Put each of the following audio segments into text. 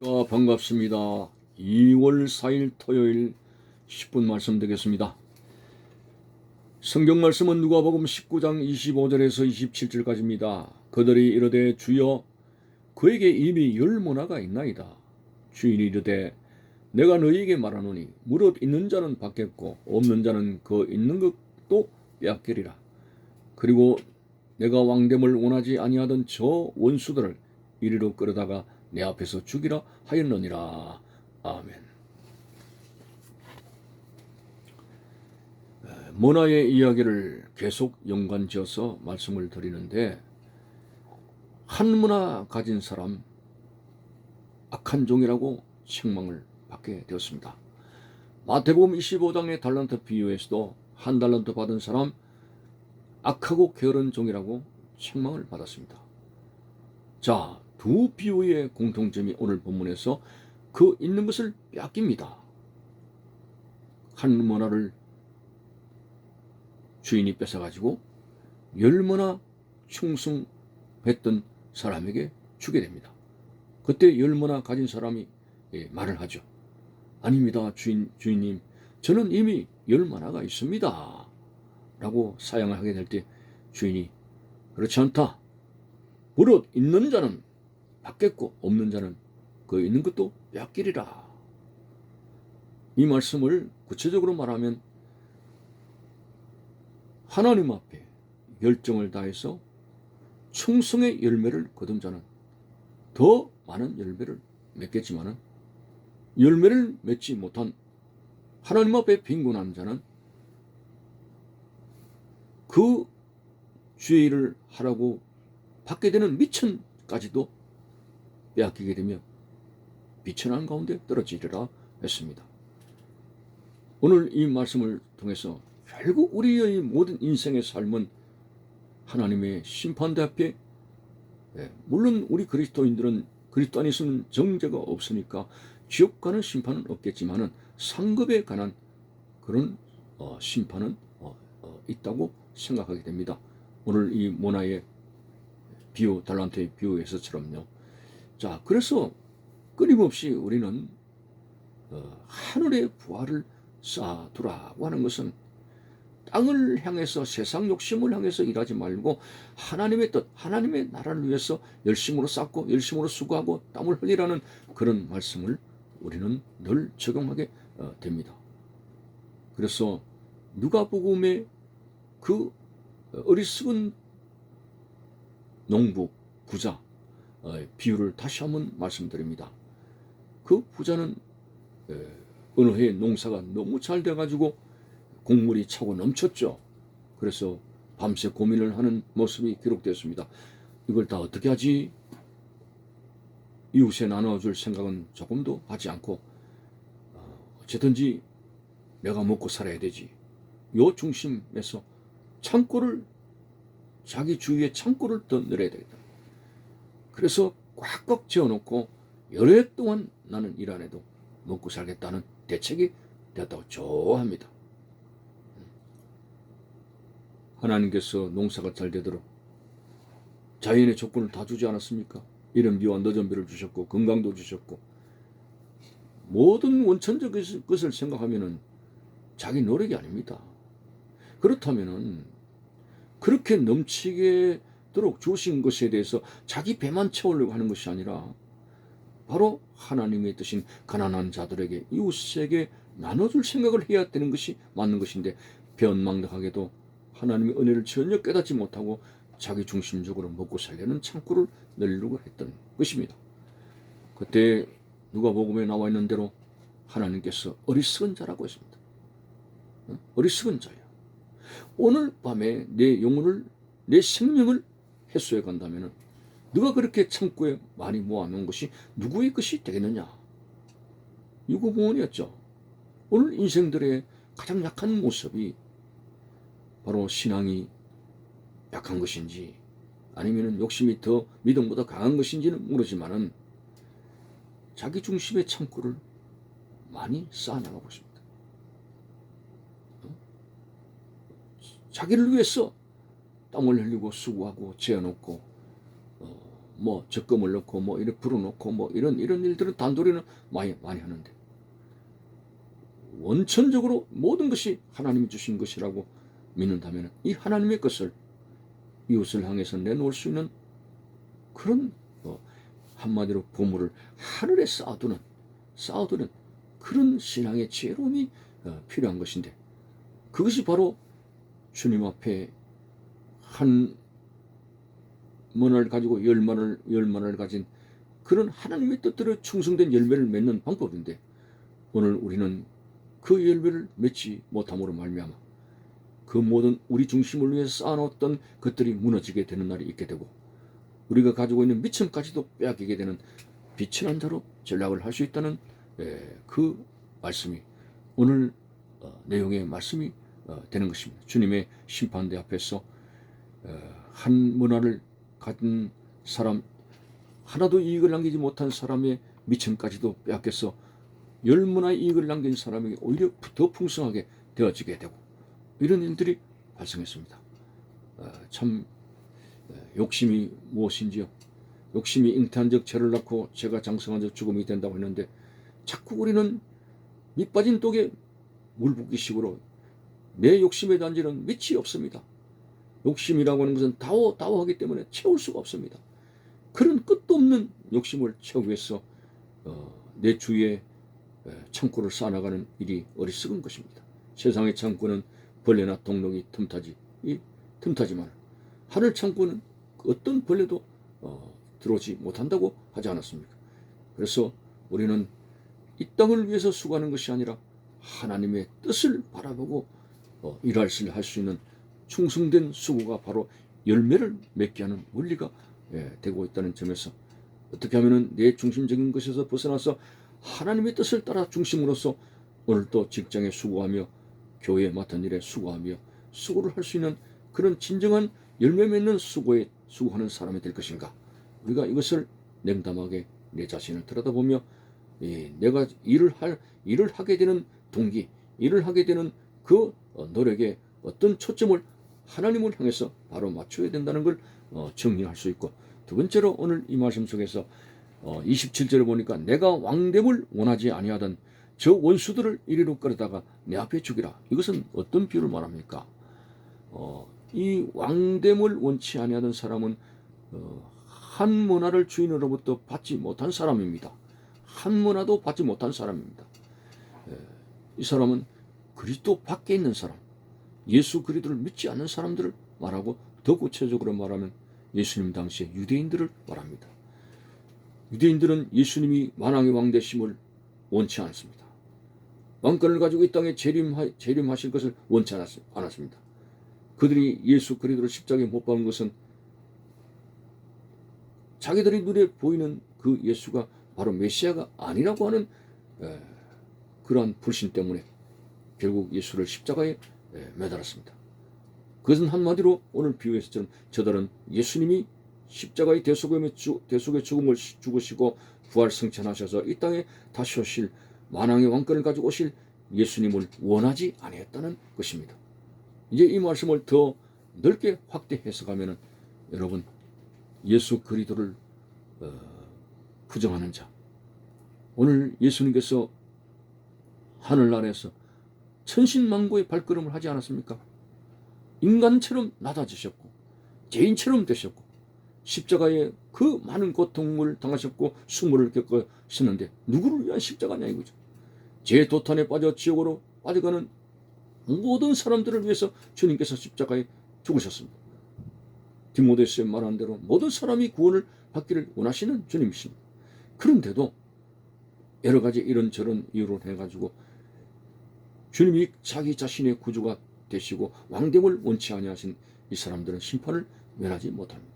어, 반갑습니다. 2월 4일 토요일 10분 말씀 드리겠습니다. 성경 말씀은 누가복음 19장 25절에서 27절까지입니다. 그들이 이르되 주여 그에게 이미 열 모나가 있나이다. 주인이 이르되 내가 너희에게 말하노니 무릇 있는 자는 받겠고 없는 자는 그 있는 것도 빼앗기리라. 그리고 내가 왕됨을 원하지 아니하던 저 원수들을 이리로 끌어다가 내 앞에서 죽이라 하였느니라. 아멘. 에, 모나의 이야기를 계속 연관지어서 말씀을 드리는데 한 문화 가진 사람 악한 종이라고 책망을 받게 되었습니다. 마태복음 25장의 달란트 비유에서도 한 달란트 받은 사람 악하고 게으른 종이라고 책망을 받았습니다. 자, 두 비유의 공통점이 오늘 본문에서 그 있는 것을 빼앗깁니다. 한 문화를 주인이 뺏어가지고 열 문화 충성했던 사람에게 주게 됩니다. 그때 열 문화 가진 사람이 예, 말을 하죠. 아닙니다, 주인, 주인님. 저는 이미 열 문화가 있습니다. 라고 사양을 하게 될 때 주인이 그렇지 않다. 무릇 있는 자는 받겠고 없는 자는 그 있는 것도 빼앗기리라. 이 말씀을 구체적으로 말하면 하나님 앞에 열정을 다해서 충성의 열매를 거둔 자는 더 많은 열매를 맺겠지만은 열매를 맺지 못한 하나님 앞에 빈곤한 자는 그 주의 일을 하라고 받게 되는 미천까지도 빼앗기게 되며 비천한 가운데 떨어지리라 했습니다. 오늘 이 말씀을 통해서 결국 우리의 모든 인생의 삶은 하나님의 심판대 앞에 예, 물론 우리 그리스도인들은 그리스도 안에서는 정죄가 없으니까 지옥 가는 심판은 없겠지만은 상급에 관한 그런 어, 심판은 어, 어, 있다고 생각하게 됩니다. 오늘 이 모나의 비유 달란트의 비유에서처럼요. 자, 그래서 끊임없이 우리는 어, 하늘의 부활을 쌓아두라고 하는 것은 땅을 향해서 세상 욕심을 향해서 일하지 말고 하나님의 뜻, 하나님의 나라를 위해서 열심으로 쌓고 열심으로 수고하고 땀을 흘리라는 그런 말씀을 우리는 늘 적용하게 어, 됩니다. 그래서 누가복음의 그 어리석은 농부 부자 어, 비유를 다시 한번 말씀드립니다. 그 부자는 어느 해에 농사가 너무 잘 돼가지고 곡물이 차고 넘쳤죠. 그래서 밤새 고민을 하는 모습이 기록되었습니다. 이걸 다 어떻게 하지? 이웃에 나눠줄 생각은 조금도 하지 않고 어, 어쨌든지 내가 먹고 살아야 되지. 요 중심에서 창고를 자기 주위에 창고를 더 늘어야 되겠다. 그래서 꽉꽉 채워놓고 여러 해 동안 나는 일 안 해도 먹고 살겠다는 대책이 되었다고 좋아합니다. 하나님께서 농사가 잘 되도록 자연의 조건을 다 주지 않았습니까? 이런 비와 늦은 비를 주셨고 건강도 주셨고 모든 원천적 것을 생각하면은 자기 노력이 아닙니다. 그렇다면은 그렇게 넘치게 도록 주신 것에 대해서 자기 배만 채우려고 하는 것이 아니라 바로 하나님의 뜻인 가난한 자들에게 이웃에게 나눠줄 생각을 해야 되는 것이 맞는 것인데 변망덕하게도 하나님의 은혜를 전혀 깨닫지 못하고 자기 중심적으로 먹고 살려는 창구를 늘리려고 했던 것입니다. 그때 누가 복음에 나와 있는 대로 하나님께서 어리석은 자라고 했습니다. 어? 어리석은 자야. 오늘 밤에 내 영혼을 내 생명을 해소해 간다면은 누가 그렇게 창고에 많이 모아놓은 것이 누구의 것이 되겠느냐? 유구무원이었죠. 오늘 인생들의 가장 약한 모습이 바로 신앙이 약한 것인지 아니면 욕심이 더 믿음보다 강한 것인지는 모르지만은 자기 중심의 창고를 많이 쌓아나가고 있습니다. 어? 자기를 위해서 땀을 흘리고 수고하고 재어놓고 어, 뭐 적금을 넣고 뭐 이렇게 불어넣고 뭐 이런 이런 일들은 단도리는 많이 많이 하는데. 원천적으로 모든 것이 하나님이 주신 것이라고 믿는다면 이 하나님의 것을 이웃을 향해서 내놓을 수 있는 그런 어, 한마디로 보물을 하늘에 쌓아두는 쌓아두는 그런 신앙의 지혜로움이 어, 필요한 것인데 그것이 바로 주님 앞에 한 문을 가지고 열만을 열만을 가진 그런 하나님의 뜻대로 충성된 열매를 맺는 방법인데 오늘 우리는 그 열매를 맺지 못함으로 말미암아 그 모든 우리 중심을 위해서 쌓아놓았던 것들이 무너지게 되는 날이 있게 되고 우리가 가지고 있는 미천까지도 빼앗기게 되는 비천한 자로 전락을 할 수 있다는 예, 그 말씀이 오늘 어, 내용의 말씀이 어, 되는 것입니다. 주님의 심판대 앞에서 어, 한 문화를 가진 사람 하나도 이익을 남기지 못한 사람의 미천까지도 빼앗겨서 열 문화의 이익을 남긴 사람에게 오히려 더 풍성하게 되어지게 되고 이런 일들이 발생했습니다. 어, 참 어, 욕심이 무엇인지요? 욕심이 잉태한적 죄를 낳고 죄가 장성한적 죽음이 된다고 했는데 자꾸 우리는 밑 빠진 독에 물 붓기식으로 내 욕심의 단지는 밑이 없습니다. 욕심이라고 하는 것은 다워 다워하기 때문에 채울 수가 없습니다. 그런 끝도 없는 욕심을 채우기 위해서 어, 내 주위에 에, 창고를 쌓아나가는 일이 어리석은 것입니다. 세상의 창고는 벌레나 동록이 틈타지 이 틈타지만 하늘 창고는 어떤 벌레도 어, 들어오지 못한다고 하지 않았습니까? 그래서 우리는 이 땅을 위해서 수고하는 것이 아니라 하나님의 뜻을 바라보고 어, 일할 수 있는 충성된 수고가 바로 열매를 맺게 하는 원리가 예, 되고 있다는 점에서 어떻게 하면은 내 중심적인 것에서 벗어나서 하나님의 뜻을 따라 중심으로서 오늘 또 직장에 수고하며 교회에 맡은 일에 수고하며 수고를 할 수 있는 그런 진정한 열매 맺는 수고에 수고하는 사람이 될 것인가? 우리가 이것을 냉담하게 내 자신을 들여다보며 예, 내가 일을 할 일을 하게 되는 동기, 일을 하게 되는 그 어, 노력에 어떤 초점을 하나님을 향해서 바로 맞춰야 된다는 걸 어, 정리할 수 있고 두 번째로 오늘 이 말씀 속에서 어, 27절을 보니까 내가 왕됨을 원하지 아니하던 저 원수들을 이리로 끌어다가 내 앞에 죽이라. 이것은 어떤 비유를 말합니까? 어, 이 왕됨을 원치 아니하던 사람은 어, 한 문화를 주인으로부터 받지 못한 사람입니다. 한 문화도 받지 못한 사람입니다. 에, 이 사람은 그리스도 밖에 있는 사람, 예수 그리스도를 믿지 않는 사람들을 말하고 더 구체적으로 말하면 예수님 당시의 유대인들을 말합니다. 유대인들은 예수님이 만왕의 왕 되심을 원치 않습니다. 왕권을 가지고 이 땅에 재림하, 재림하실 것을 원치 않았, 않았습니다. 그들이 예수 그리스도를 십자가에 못 박은 것은 자기들이 눈에 보이는 그 예수가 바로 메시아가 아니라고 하는 에, 그러한 불신 때문에 결국 예수를 십자가에 에, 매달았습니다. 그것은 한마디로 오늘 비유에서처럼 저들은 예수님이 십자가의 대속의, 죽음을 죽으시고 부활 승천하셔서 이 땅에 다시 오실 만왕의 왕권을 가지고 오실 예수님을 원하지 아니했다는 것입니다. 이제 이 말씀을 더 넓게 확대 해석하면은 여러분 예수 그리스도를 어, 부정하는 자 오늘 예수님께서 하늘나라에서 천신만고의 발걸음을 하지 않았습니까? 인간처럼 낮아지셨고 죄인처럼 되셨고 십자가에 그 많은 고통을 당하셨고 수모를 겪으셨는데 누구를 위한 십자가냐 이거죠. 제 도탄에 빠져 지옥으로 빠져가는 모든 사람들을 위해서 주님께서 십자가에 죽으셨습니다. 디모데스의 말한 대로 모든 사람이 구원을 받기를 원하시는 주님이십니다. 그런데도 여러 가지 이런저런 이유로 해가지고 주님이 자기 자신의 구주가 되시고 왕됨을 원치 아니하신 이 사람들은 심판을 면하지 못합니다.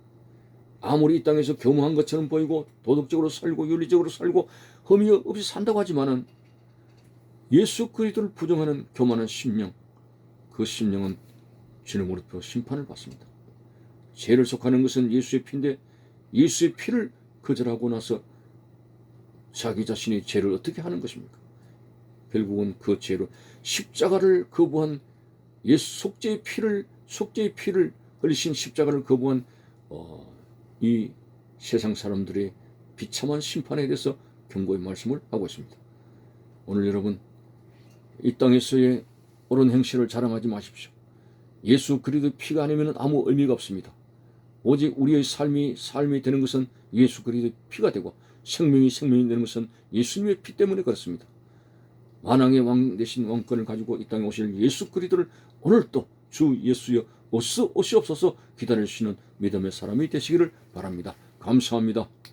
아무리 이 땅에서 교무한 것처럼 보이고 도덕적으로 살고 윤리적으로 살고 흠이 없이 산다고 하지만은 예수 그리스도를 부정하는 교만한 심령 그 심령은 주님으로부터 심판을 받습니다. 죄를 속하는 것은 예수의 피인데 예수의 피를 거절하고 나서 자기 자신이 죄를 어떻게 하는 것입니까? 결국은 그 죄로 십자가를 거부한 예수 속죄의 피를 속죄의 피를 흘리신 십자가를 거부한 어, 이 세상 사람들의 비참한 심판에 대해서 경고의 말씀을 하고 있습니다. 오늘 여러분 이 땅에서의 옳은 행실을 자랑하지 마십시오. 예수 그리스도의 피가 아니면 아무 의미가 없습니다. 오직 우리의 삶이 삶이 되는 것은 예수 그리스도의 피가 되고 생명이 생명이 되는 것은 예수님의 피 때문에 그렇습니다. 만왕의 왕 대신 왕권을 가지고 이 땅에 오실 예수 그리스도를 오늘 또주 예수여 오시, 오시옵소서 있는 믿음의 사람이 되시기를 바랍니다. 감사합니다.